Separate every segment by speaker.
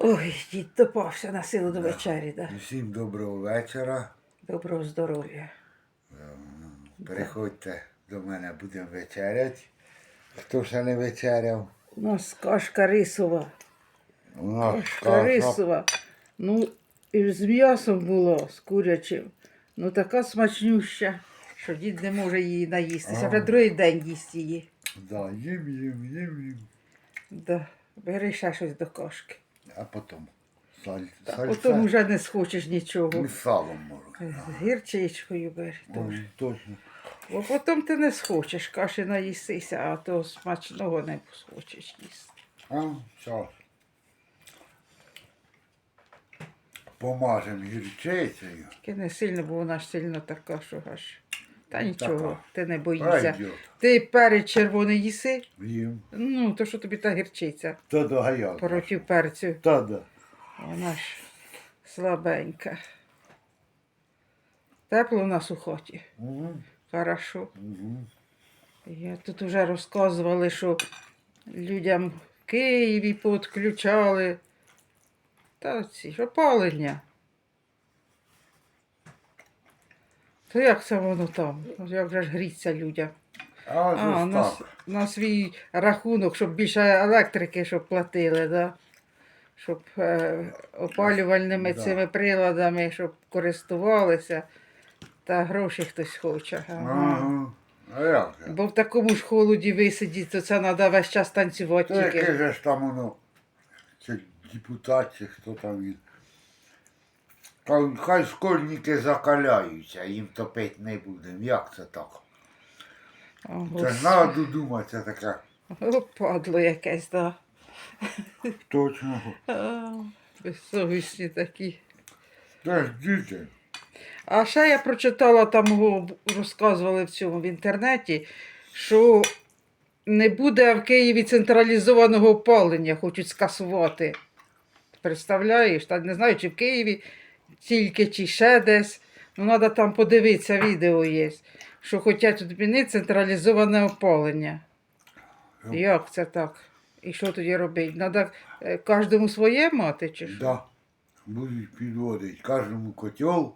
Speaker 1: Ой, дід допався на силу до вечері, да.
Speaker 2: Всім доброго вечора.
Speaker 1: Доброго здоров'я.
Speaker 2: Приходьте до мене, будемо вечеряти. Хто ще не вечеряв?
Speaker 1: У нас кашка рисова.
Speaker 2: У нас
Speaker 1: Кашка
Speaker 2: каша.
Speaker 1: рисова. Ну, і з м'ясом було, з курячим. Ну така смачнюща, що дід не може її наїстися. Вже другий день їсть її.
Speaker 2: Да, їм, їм, їм, їм.
Speaker 1: Да. Бери ще щось до кашки.
Speaker 2: А потім саль,
Speaker 1: А
Speaker 2: сальце.
Speaker 1: потім вже не схочеш нічого.
Speaker 2: Салом можна.
Speaker 1: З гірчичкою бери. теж.
Speaker 2: Ой, Точно.
Speaker 1: Бо потім ти не схочеш каші наїстися, а то смачного не схочеш їсти.
Speaker 2: А, зараз. Помажемо гірчицею.
Speaker 1: Тільки не сильно, бо вона ж сильно така, що аж. Та нічого, ти не боїшся.
Speaker 2: Пройдет.
Speaker 1: Ти перець червоний їси?
Speaker 2: Їм.
Speaker 1: Ну, то що тобі та гірчиця
Speaker 2: Та до гаяк.
Speaker 1: проти перцю.
Speaker 2: Та да.
Speaker 1: Вона ж слабенька. Тепло у нас у хаті.
Speaker 2: Угу.
Speaker 1: Хорошо.
Speaker 2: Угу.
Speaker 1: Я тут вже розказували, що людям в Києві підключали. Та ці ж опалення. То як це воно там? Як же ж гріться людям?
Speaker 2: А,
Speaker 1: А, на,
Speaker 2: так.
Speaker 1: на свій рахунок, щоб більше електрики щоб платили, да? щоб е, опалювальними
Speaker 2: Да.
Speaker 1: цими приладами, щоб користувалися. Та гроші хтось хоче. Ага.
Speaker 2: А як?
Speaker 1: Бо в такому ж холоді висидіти, то це треба весь час танцювати
Speaker 2: Та яке
Speaker 1: тільки.
Speaker 2: же ж там воно, чи депутат, чи хто там він. Хай, хай школьники закаляються, їм топити не будемо. Як це так?
Speaker 1: О,
Speaker 2: Це треба додуматися таке.
Speaker 1: О, падло якесь, да.
Speaker 2: Точно.
Speaker 1: Безсовісні такі.
Speaker 2: Це ж діти.
Speaker 1: А ще я прочитала там розказували в цьому в інтернеті, що не буде в Києві централізованого опалення, хочуть скасувати. Представляєш? Та не знаю, чи в Києві тільки, чи ще десь. Ну, треба там подивитися, відео є, що хочуть змінити централізоване опалення. Як це так? І що тоді робити? Треба кожному своє мати, чи що?
Speaker 2: Да. Будуть підводити кожному котел,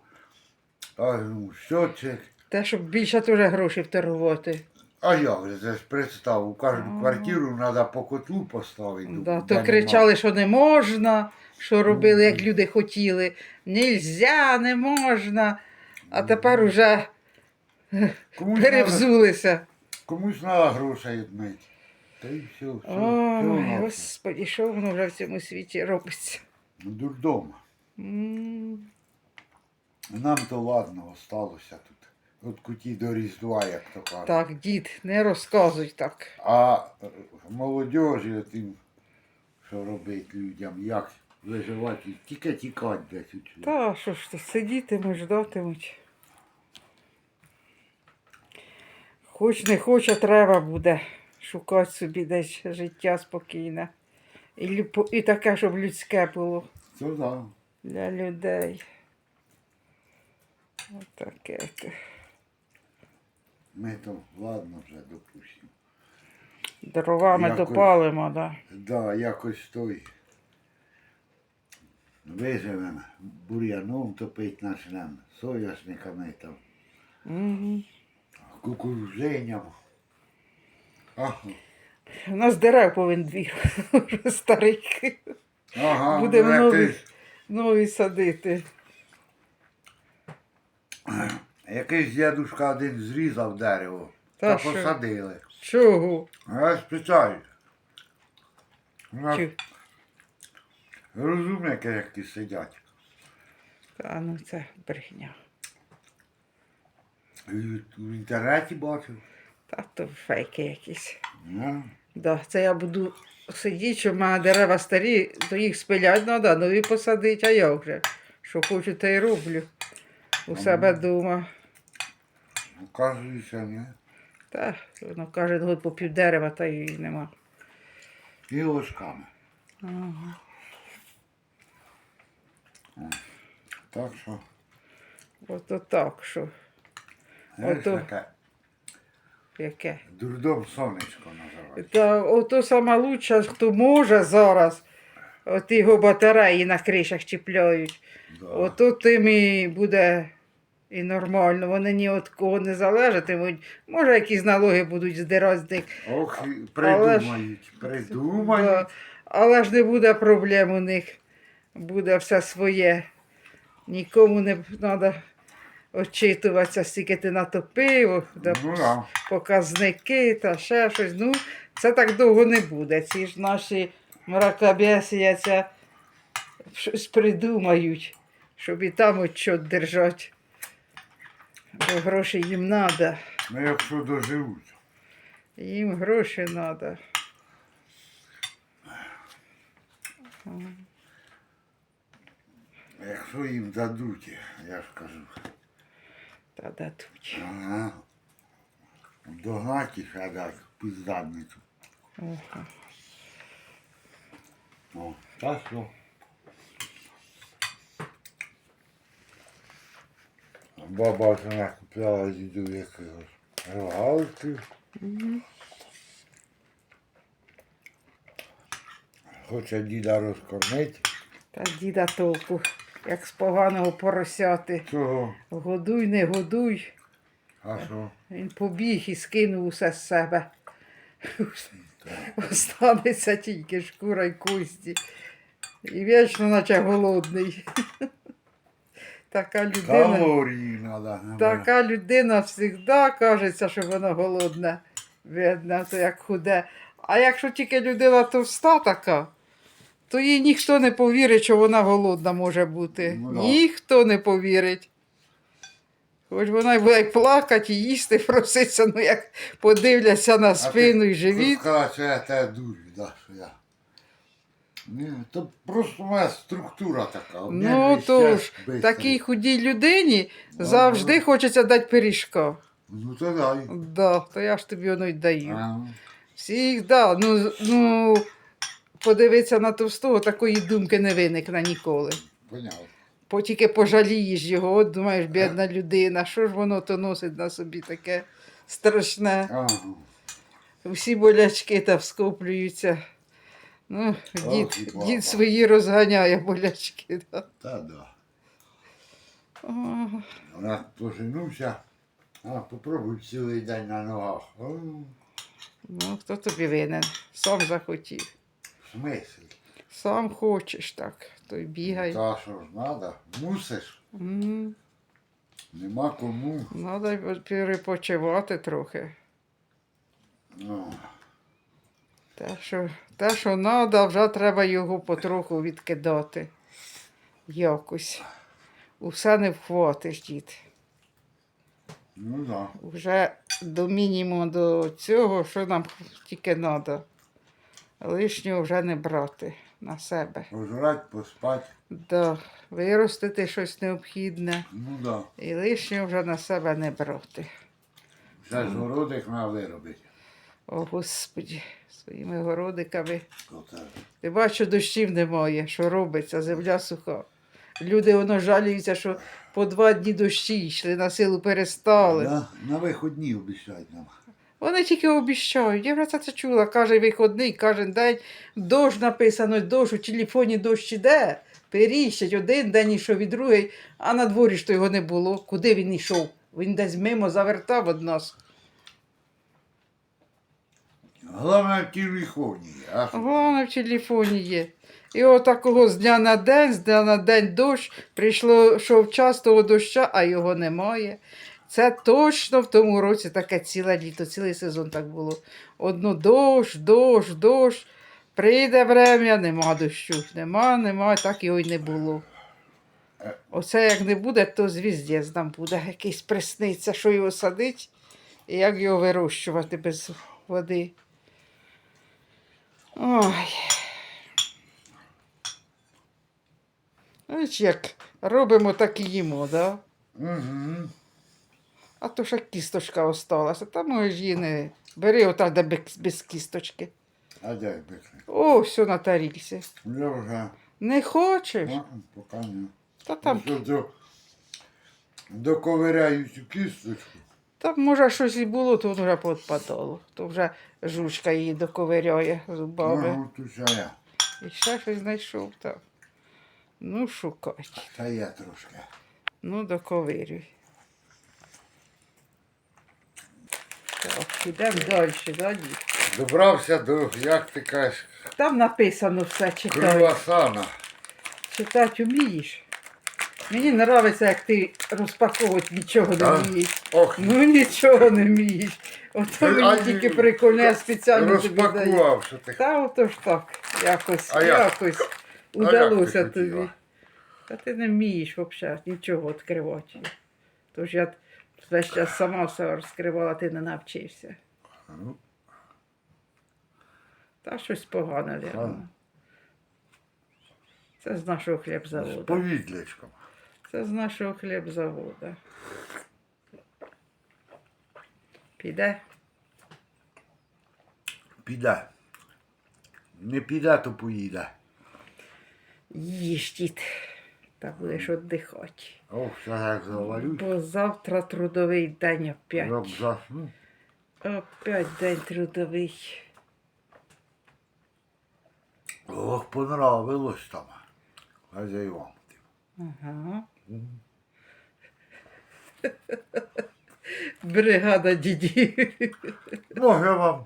Speaker 2: кожному щочик.
Speaker 1: Те, щоб більше теж грошей вторгувати.
Speaker 2: А як же, це ж представ, у кожну квартиру треба по котлу поставити.
Speaker 1: Да, то кричали, що не можна, що робили, як люди хотіли. Нельзя, не можна. А тепер уже
Speaker 2: Комусь надо-
Speaker 1: перевзулися.
Speaker 2: Комусь треба грошей відмити. Та й все, все,
Speaker 1: Ой,
Speaker 2: все
Speaker 1: господі, що воно вже в цьому світі робиться?
Speaker 2: Дурдома.
Speaker 1: М,
Speaker 2: Нам то ладно, осталося тут. От куті до Різдва, як то кажуть.
Speaker 1: Так, дід, не розказуй так.
Speaker 2: А е, молодежі тим, що робить людям, як виживати, тільки тікати десь учили.
Speaker 1: Та що ж ти, сидітимуть, ждатимуть. Хоч не хоч, а треба буде шукати собі десь життя спокійне. І, і таке, щоб людське було.
Speaker 2: То да.
Speaker 1: для людей. Отаке. то.
Speaker 2: Ми то ладно вже допустимо.
Speaker 1: Дровами
Speaker 2: Якось.
Speaker 1: допалимо, да.
Speaker 2: Да, якось той. Виживемо, бур'яном топить почнемо, соняшниками там,
Speaker 1: Угу.
Speaker 2: кукурузиням. Ага.
Speaker 1: У нас дерев повинен двір вже старих.
Speaker 2: Ага,
Speaker 1: Будемо
Speaker 2: ну,
Speaker 1: нові. Нові садити.
Speaker 2: якийсь дядушка один зрізав дерево
Speaker 1: Та
Speaker 2: та,
Speaker 1: що?
Speaker 2: посадили.
Speaker 1: Чого?
Speaker 2: А я спеціально. У нас
Speaker 1: Чу-
Speaker 2: розумники які сидять.
Speaker 1: Та ну це брехня.
Speaker 2: В інтернеті бачив.
Speaker 1: Та то фейки якісь.
Speaker 2: Ну,
Speaker 1: Да, це я буду сидіти, що в мене дерева старі, то їх спилять треба, нові посадити, а я вже. Що хочу, те й роблю. У себе вдома.
Speaker 2: Оказується, ні.
Speaker 1: Та, воно кожен год по пів дерева, та й нема.
Speaker 2: І ложками.
Speaker 1: Ага.
Speaker 2: Так що,
Speaker 1: Ото так, що
Speaker 2: знаєш,
Speaker 1: Ото.
Speaker 2: таке
Speaker 1: яке.
Speaker 2: дурдом сонечко називається.
Speaker 1: Та ото саме лучше, хто може зараз от його батареї на кришах чіпляють.
Speaker 2: Да.
Speaker 1: Ото тим і буде і нормально. Вони ні від кого не залежатимуть. Може, якісь налоги будуть здирати з них.
Speaker 2: Ох, придумають, придумають.
Speaker 1: Да. Але ж не буде проблем у них. Буде все своє. Нікому не треба очитуватися, скільки ти натопив, да,
Speaker 2: Ну, да.
Speaker 1: показники та ще щось. Ну, це так довго не буде. Ці ж наші мракобесія щось придумають, щоб і там отчет держати. Бо гроші їм треба.
Speaker 2: Ну, якщо доживуть.
Speaker 1: Їм гроші треба.
Speaker 2: Якщо їм дадуть, я ж кажу.
Speaker 1: Та дадуть.
Speaker 2: Ага. А так, під.
Speaker 1: Ага.
Speaker 2: О, так що. Баба вона купляла діду якогось рогалки. Хоче діда розкормити.
Speaker 1: Та діда толку, як з поганого поросяти.
Speaker 2: Чого?
Speaker 1: Годуй, не годуй.
Speaker 2: А що?
Speaker 1: Він побіг і скинув усе з себе. Останеться тільки шкура й кості. І вічно, наче голодний. Така людина.
Speaker 2: Треба.
Speaker 1: Така людина завжди кажеться, що вона голодна. Видно, то як худе. А якщо тільки людина товста така, то їй ніхто не повірить, що вона голодна може бути.
Speaker 2: Ну да.
Speaker 1: Ніхто не повірить. Хоч вона й буде плакати і їсти проситься, ну як подивляться на спину і живіт.
Speaker 2: Сказала, що я тебе дурю, да, що я. Ні, то просто моя структура така. мене
Speaker 1: Ну
Speaker 2: весь
Speaker 1: то
Speaker 2: час
Speaker 1: ж,
Speaker 2: бистрий.
Speaker 1: такій худій людині
Speaker 2: Ага.
Speaker 1: завжди хочеться дати пиріжка.
Speaker 2: Ну то дай.
Speaker 1: Да, то я ж тобі воно й даю.
Speaker 2: Ага.
Speaker 1: Всіх, да. Ну, ну, подивитися на товстого, такої думки не виникне ніколи.
Speaker 2: Понятно.
Speaker 1: По тільки пожалієш його, от думаєш, бідна людина, що ж воно то носить на собі таке страшне.
Speaker 2: Ага.
Speaker 1: Всі болячки та вскоплюються. Ну,
Speaker 2: Ох,
Speaker 1: дід,
Speaker 2: баба.
Speaker 1: дід свої розганяє болячки. Да.
Speaker 2: Та да.
Speaker 1: О,
Speaker 2: Вона поженувся, а попробуй цілий день на ногах. О,
Speaker 1: ну, хто тобі винен? Сам захотів.
Speaker 2: В смислі?
Speaker 1: Сам хочеш так, то й бігай.
Speaker 2: Та що ж треба? Мусиш.
Speaker 1: М.
Speaker 2: Нема кому.
Speaker 1: Надо й перепочивати трохи.
Speaker 2: Ну,
Speaker 1: Те, що, те, що треба, вже треба його потроху відкидати. Якось. Усе не вхватиш, дід.
Speaker 2: ну да.
Speaker 1: Вже до мінімуму до цього, що нам тільки треба. Лишнього вже не брати на себе.
Speaker 2: Пожрать, поспати.
Speaker 1: Да, виростити щось необхідне.
Speaker 2: Ну да.
Speaker 1: І лишнього вже на себе не брати.
Speaker 2: Ще ж городик на виробити.
Speaker 1: О, Господі, своїми городиками. Ти бачиш, дощів немає, що робиться, земля суха. Люди воно жаліються, що по два дні дощі йшли, на силу перестали.
Speaker 2: На, на виходні обіцяють нам.
Speaker 1: Вони тільки обіщають. Я вже це, чула. Каже вихідний, кожен день дощ написано, дощ у телефоні дощ іде. Періщать один день ішов і другий, а на дворі ж то його не було. Куди він йшов? Він десь мимо завертав від нас.
Speaker 2: Головне в телефоні. А?
Speaker 1: Головне в телефоні є. І отакого з дня на день, з дня на день дощ, прийшло, йшов час того доща, а його немає. Це точно в тому році таке ціле літо, цілий сезон так було. Одно дощ, дощ, дощ. Прийде врем'я, нема дощу. Нема, нема, так його й не було. Оце як не буде, то звіздець нам буде якийсь присниться, що його садить і як його вирощувати без води. Ой. Знаєш, як робимо, так і їмо, да?
Speaker 2: Угу.
Speaker 1: А то ще кісточка осталася, та можеш її не. Бери отак, де без, без кісточки.
Speaker 2: А де бикни?
Speaker 1: О, все на тарілці.
Speaker 2: Я вже.
Speaker 1: Не хочеш?
Speaker 2: А, поки не.
Speaker 1: Та там,
Speaker 2: Що до, доковиряю цю кісточку.
Speaker 1: там, може, щось і було, то воно вже подпадало. То вже жучка її доковиряє зубами.
Speaker 2: Ага, тут ще я.
Speaker 1: І ще щось знайшов там. Ну, шукай.
Speaker 2: Та я трошки.
Speaker 1: Ну, доковирюй. Так, ідемо далі, да?
Speaker 2: Добрався до, як ти кажеш,
Speaker 1: Там написано все, читай.
Speaker 2: круасана.
Speaker 1: Читати вмієш. Мені подобається, як ти розпаковувати нічого не
Speaker 2: Да?
Speaker 1: вмієш.
Speaker 2: Ох,
Speaker 1: Ну нічого не вмієш. Ото
Speaker 2: А
Speaker 1: мені
Speaker 2: ні,
Speaker 1: тільки прикольно, я спеціально тобі даю.
Speaker 2: розпакував, що ти
Speaker 1: Та ото ж так, якось,
Speaker 2: А як?
Speaker 1: якось
Speaker 2: як
Speaker 1: удалося
Speaker 2: ти
Speaker 1: тобі. Та ти не вмієш взагалі нічого відкривати. Тож я весь час сама все розкривала, ти не навчився.
Speaker 2: Ну,
Speaker 1: Та щось погане, вірно. Це з нашого
Speaker 2: з
Speaker 1: хлібзаводу.
Speaker 2: повідлячком.
Speaker 1: Це з нашого хлібзаводу. Піде?
Speaker 2: Піде. Не піде, то поїде.
Speaker 1: Їж, дід. Та будеш віддихати.
Speaker 2: Ох, це як завалюсь.
Speaker 1: Бо завтра трудовий день опять.
Speaker 2: б засну.
Speaker 1: Опять день трудовий.
Speaker 2: Ох, понравилось там. Хазяйвам.
Speaker 1: Ага. Бригада дідів.
Speaker 2: Може вам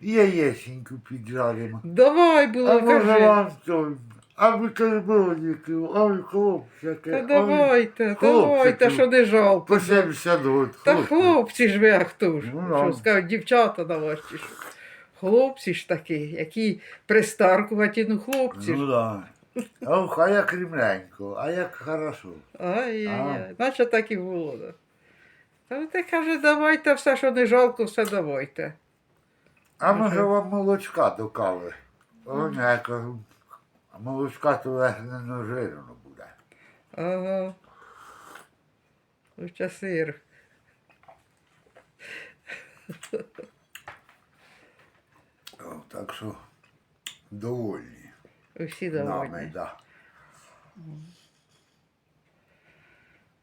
Speaker 2: яєченьку піджаримо.
Speaker 1: Давай
Speaker 2: А може
Speaker 1: кажи.
Speaker 2: вам то, а ви карбоніки, ой, хлопчики.
Speaker 1: Та давайте, давайте, що не жалко.
Speaker 2: По 70 років.
Speaker 1: Та хлопці ж ви, а хто ж?
Speaker 2: Ну,
Speaker 1: що
Speaker 2: да.
Speaker 1: скажуть, дівчата чи що? Хлопці ж такі, які пристаркуваті, ну хлопці
Speaker 2: Ну
Speaker 1: ж.
Speaker 2: да. Ох, а як рівненько, а як хорошо.
Speaker 1: Ай-яй-яй, наче так і було. Да. Та ти каже, давайте все, що не жалко, все давайте.
Speaker 2: А
Speaker 1: Може.
Speaker 2: вам молочка до кави? О, не, кажу, а молочка то вегнено жирно буде.
Speaker 1: Ага. Лучше сир.
Speaker 2: О, так що довольні.
Speaker 1: Усі
Speaker 2: Нами,
Speaker 1: довольні.
Speaker 2: да.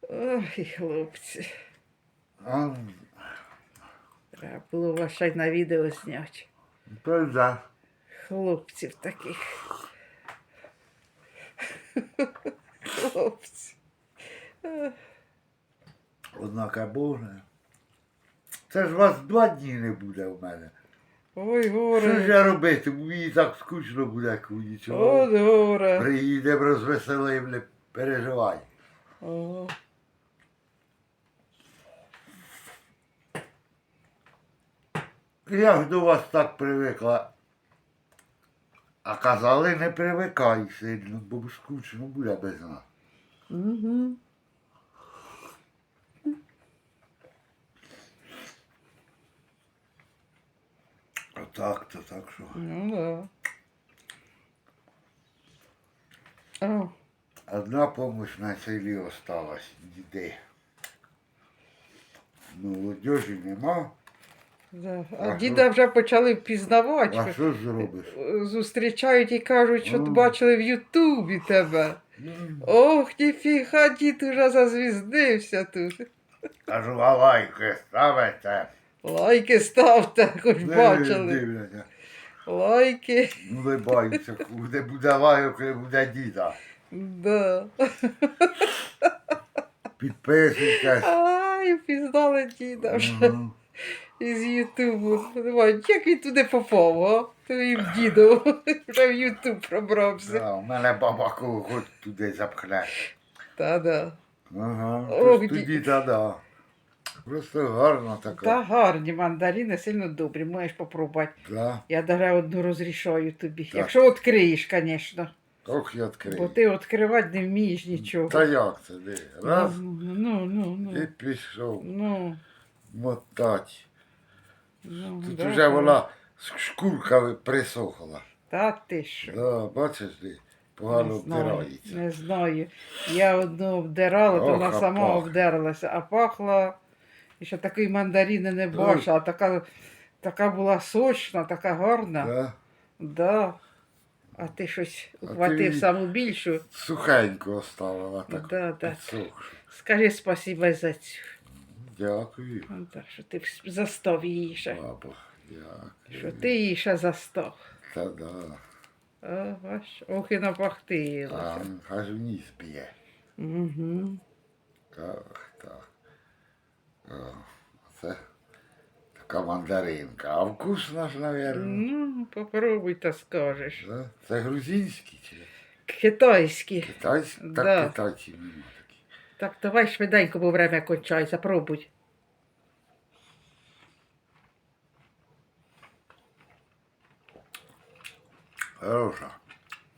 Speaker 1: Ой, хлопці.
Speaker 2: А,
Speaker 1: Треба було вас ще й на відео зняти.
Speaker 2: правда.
Speaker 1: Хлопців таких. Хлопці.
Speaker 2: Однако Боже. Це ж вас два дні не буде в мене.
Speaker 1: Ой, горе.
Speaker 2: Що ж я робитиму? Мені так скучно буде, коли нічого.
Speaker 1: От горе.
Speaker 2: Приїдемо розвеселим, не переживай.
Speaker 1: Ага.
Speaker 2: Я ж до вас так привикла. А казали, не привикай сильно, бо скучно буде без нас.
Speaker 1: Угу.
Speaker 2: Отак то так що.
Speaker 1: Ну да. О,
Speaker 2: Одна помощь на селі осталась, ніде. Молодежі нема.
Speaker 1: Да.
Speaker 2: А
Speaker 1: А діда вже почали впізнавати.
Speaker 2: А що ж зробиш?
Speaker 1: Зустрічають і кажуть, що
Speaker 2: Ну.
Speaker 1: бачили в Ютубі тебе.
Speaker 2: М,
Speaker 1: Ох, ніфіга, дід уже зазвіздився тут.
Speaker 2: Кажу, а лайки ставите.
Speaker 1: Лайки ставте, хоч
Speaker 2: Не
Speaker 1: бачили.
Speaker 2: дивляться.
Speaker 1: Лайки.
Speaker 2: Улибаються, де буде лайок, коли буде діда.
Speaker 1: Да.
Speaker 2: Підписуйтесь.
Speaker 1: Ай, впізнали діда вже
Speaker 2: Мгм.
Speaker 1: Із Ютубу. Думаю, як він туди попав, а? Твоїм дідом. Вже в Ютуб пробрався.
Speaker 2: Да, у мене баба кого хоч туди запхне.
Speaker 1: Та-да.
Speaker 2: Ага,
Speaker 1: Ох,
Speaker 2: тож
Speaker 1: ді-
Speaker 2: тоді та-да. Просто гарна така.
Speaker 1: Та гарні мандарини, сильно добрі, можеш попробувати.
Speaker 2: Да.
Speaker 1: Я даже одну розрішаю тобі.
Speaker 2: Так.
Speaker 1: Якщо відкриєш, звісно.
Speaker 2: Ох, я відкрию.
Speaker 1: Бо ти відкривати не вмієш нічого.
Speaker 2: Та як це? Де? Раз
Speaker 1: Ну, ну, ну,
Speaker 2: і
Speaker 1: ну.
Speaker 2: пішов
Speaker 1: Ну,
Speaker 2: мотать.
Speaker 1: Ну,
Speaker 2: Тут
Speaker 1: да,
Speaker 2: вже вона з шкурками присохла.
Speaker 1: Та ти що?
Speaker 2: Да, бачиш ти, погано
Speaker 1: Не знаю,
Speaker 2: втирається.
Speaker 1: не знаю. Я одну обдирала, то
Speaker 2: Ох,
Speaker 1: вона
Speaker 2: а
Speaker 1: сама
Speaker 2: пахне.
Speaker 1: обдерлася, а пахла. І ще такої мандарини не бачила, а така, така була сочна, така гарна.
Speaker 2: Да?
Speaker 1: Да. А ти щось ухватив саму більшу.
Speaker 2: Сухенько оставила так.
Speaker 1: Да, да.
Speaker 2: підсохшу.
Speaker 1: Скажи спасибо за цю.
Speaker 2: Дякую,
Speaker 1: Ну, так, що ти застав її ще.
Speaker 2: баба. Дякую.
Speaker 1: Що ти її ще застав.
Speaker 2: Та да.
Speaker 1: А, бач, ох і напахтилося.
Speaker 2: А, аж вниз п'є.
Speaker 1: Угу.
Speaker 2: Так, так. О, це така мандаринка. А вкусна ж, мабуть.
Speaker 1: Ну, попробуй та скажеш.
Speaker 2: Да? Це грузинський чи
Speaker 1: Китайські.
Speaker 2: китайський? Так
Speaker 1: Да.
Speaker 2: таких.
Speaker 1: Так, давай швиденько, бо время кончається, пробуй.
Speaker 2: Хороша.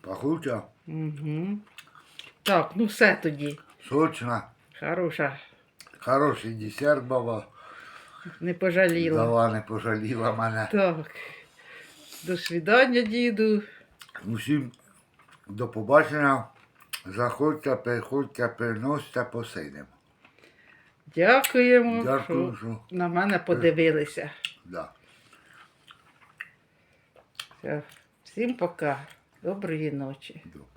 Speaker 2: Пахуча,
Speaker 1: Угу. Так, ну все тоді.
Speaker 2: сочна.
Speaker 1: Хороша.
Speaker 2: Хороший десерт баба.
Speaker 1: Не пожаліла.
Speaker 2: Дала, не пожаліла мене.
Speaker 1: Так. До свидання, діду.
Speaker 2: Усім до побачення. Заходьте, приходьте, приносьте, посидимо.
Speaker 1: Дякуємо,
Speaker 2: Дякую,
Speaker 1: що
Speaker 2: що.
Speaker 1: на мене подивилися.
Speaker 2: Да.
Speaker 1: Все. Всім пока. Доброї ночі.
Speaker 2: Добре.